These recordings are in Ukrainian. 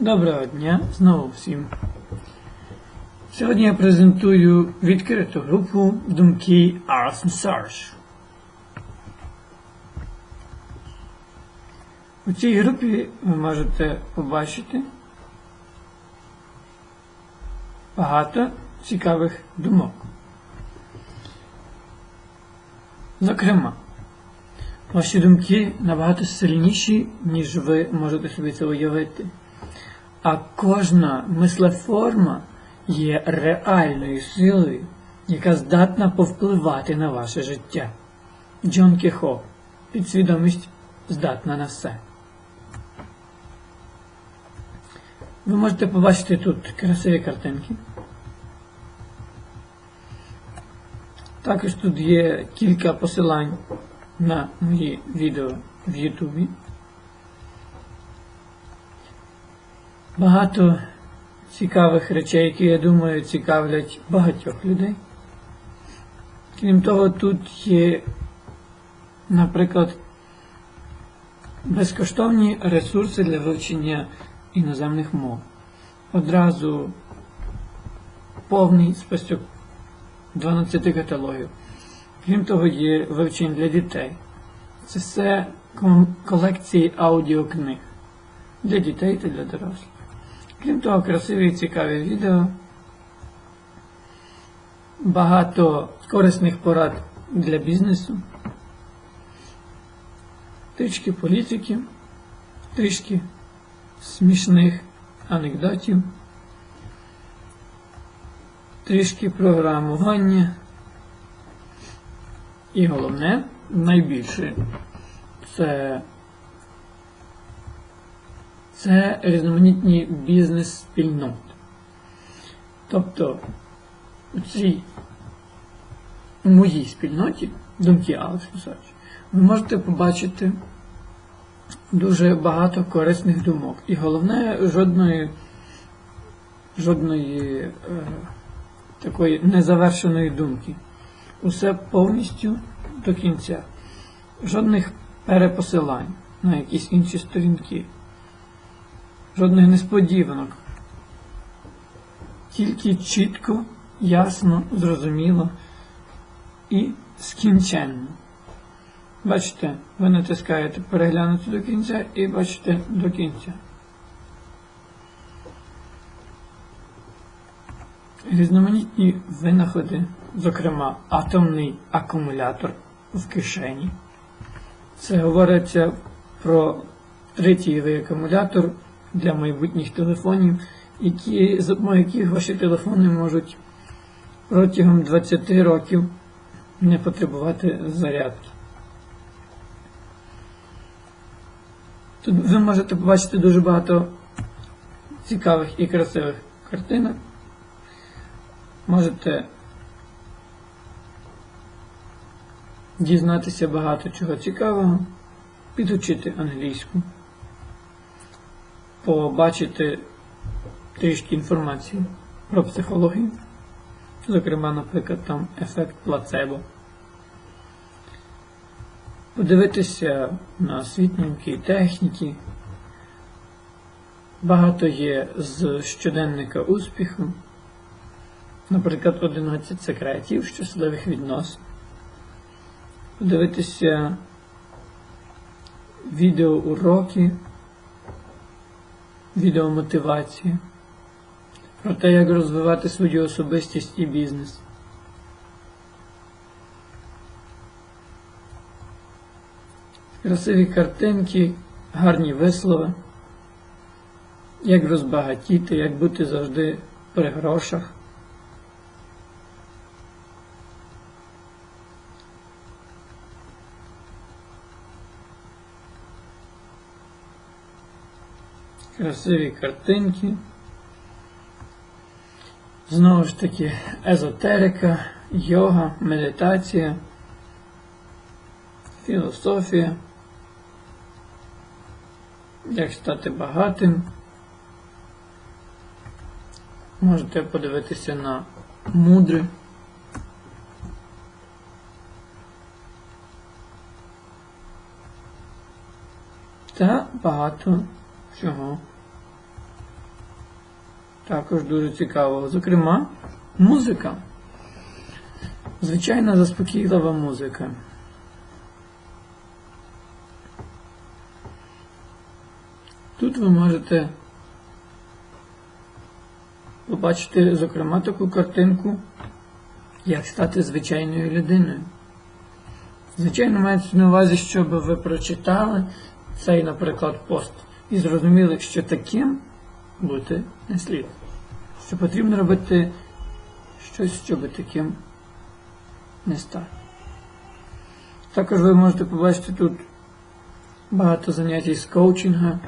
Доброго дня знову всім. Сьогодні я презентую відкриту групу Думки Arts Search. У цій групі ви можете побачити багато цікавих думок. Зокрема, ваші думки набагато сильніші, ніж ви можете собі це уявити. А кожна мислеформа є реальною силою, яка здатна повпливати на ваше життя. Джон Кіхо. Підсвідомість здатна на все. Ви можете побачити тут красиві картинки. Також тут є кілька посилань на мої відео в Ютубі. Багато цікавих речей, які, я думаю, цікавлять багатьох людей. Крім того, тут є, наприклад, безкоштовні ресурси для вивчення іноземних мов. Одразу повний список 12 каталогів. Крім того, є вивчення для дітей. Це все колекції аудіокниг для дітей та для дорослих. Крім того, красиві і цікаві відео, багато корисних порад для бізнесу, трішки політики, трішки смішних анекдотів, трішки програмування. І головне, найбільше, це це різноманітні бізнес-спільноти. Тобто у цій моїй спільноті, думки Алекс Мусач, ви можете побачити дуже багато корисних думок. І головне, жодної, жодної е, такої незавершеної думки. Усе повністю до кінця. Жодних перепосилань на якісь інші сторінки жодних несподіванок. Тільки чітко, ясно, зрозуміло і скінченно. Бачите, ви натискаєте переглянути до кінця і бачите до кінця. Різноманітні винаходи, зокрема атомний акумулятор в кишені. Це говориться про тритієвий акумулятор для майбутніх телефонів, які, за яких ваші телефони можуть протягом 20 років не потребувати зарядки. Тут ви можете побачити дуже багато цікавих і красивих картинок. Можете дізнатися багато чого цікавого, підучити англійську побачити трішки інформації про психологію, зокрема, наприклад, там ефект плацебо. Подивитися на світненькі техніки. Багато є з щоденника успіху, наприклад, 11 секретів щасливих відносин. Подивитися відеоуроки відеомотивації, про те, як розвивати свою особистість і бізнес. Красиві картинки, гарні вислови, як розбагатіти, як бути завжди при грошах. Красиві картинки. Знову ж таки, езотерика, йога, медитація, філософія, як стати багатим. Можете подивитися на мудре. Та багато всього також дуже цікавого. Зокрема, музика. Звичайна заспокійлива музика. Тут ви можете побачити, зокрема, таку картинку, як стати звичайною людиною. Звичайно, мається на увазі, щоб ви прочитали цей, наприклад, пост і зрозуміли, що таким бути не слід. Що потрібно робити щось, щоб таким не стати. Також ви можете побачити тут багато занять з коучинга,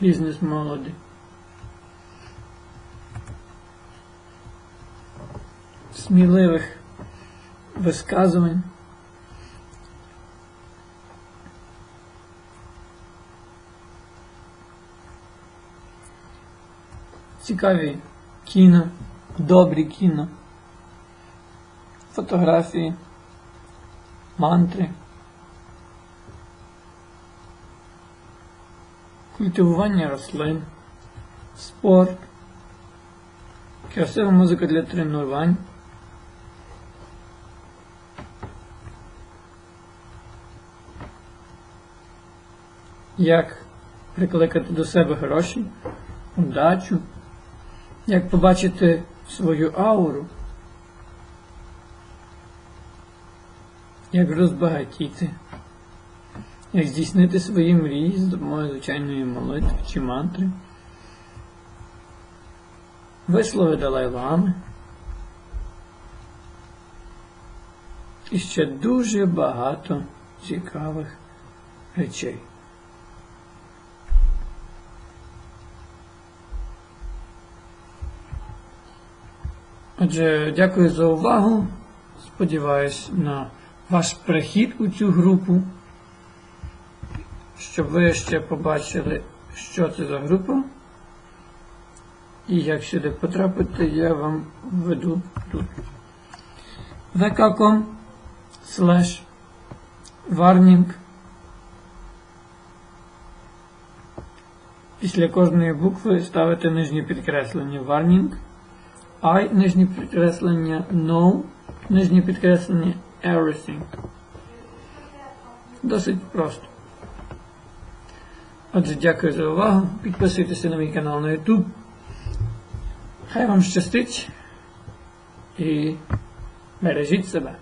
бізнес молоді. Сміливих висказувань. Цікаві кіно, добрі кіно, фотографії, мантри, культивування рослин, спорт, красива музика для тренувань. Як прикликати до себе гроші, удачу, як побачити свою ауру, як розбагатіти, як здійснити свої мрії з допомогою звичайної молитви чи мантри, вислови Далай-Лами і ще дуже багато цікавих речей. Отже, дякую за увагу. Сподіваюсь на ваш прихід у цю групу, щоб ви ще побачили, що це за група. І як сюди потрапити, я вам введу тут. vk.com slash warning Після кожної букви ставите нижнє підкреслення warning I, нижнє підкреслення No, нижнє підкреслення Everything. Досить просто. Отже, дякую за увагу. Підписуйтеся на мій канал на YouTube. Хай вам щастить і бережіть себе.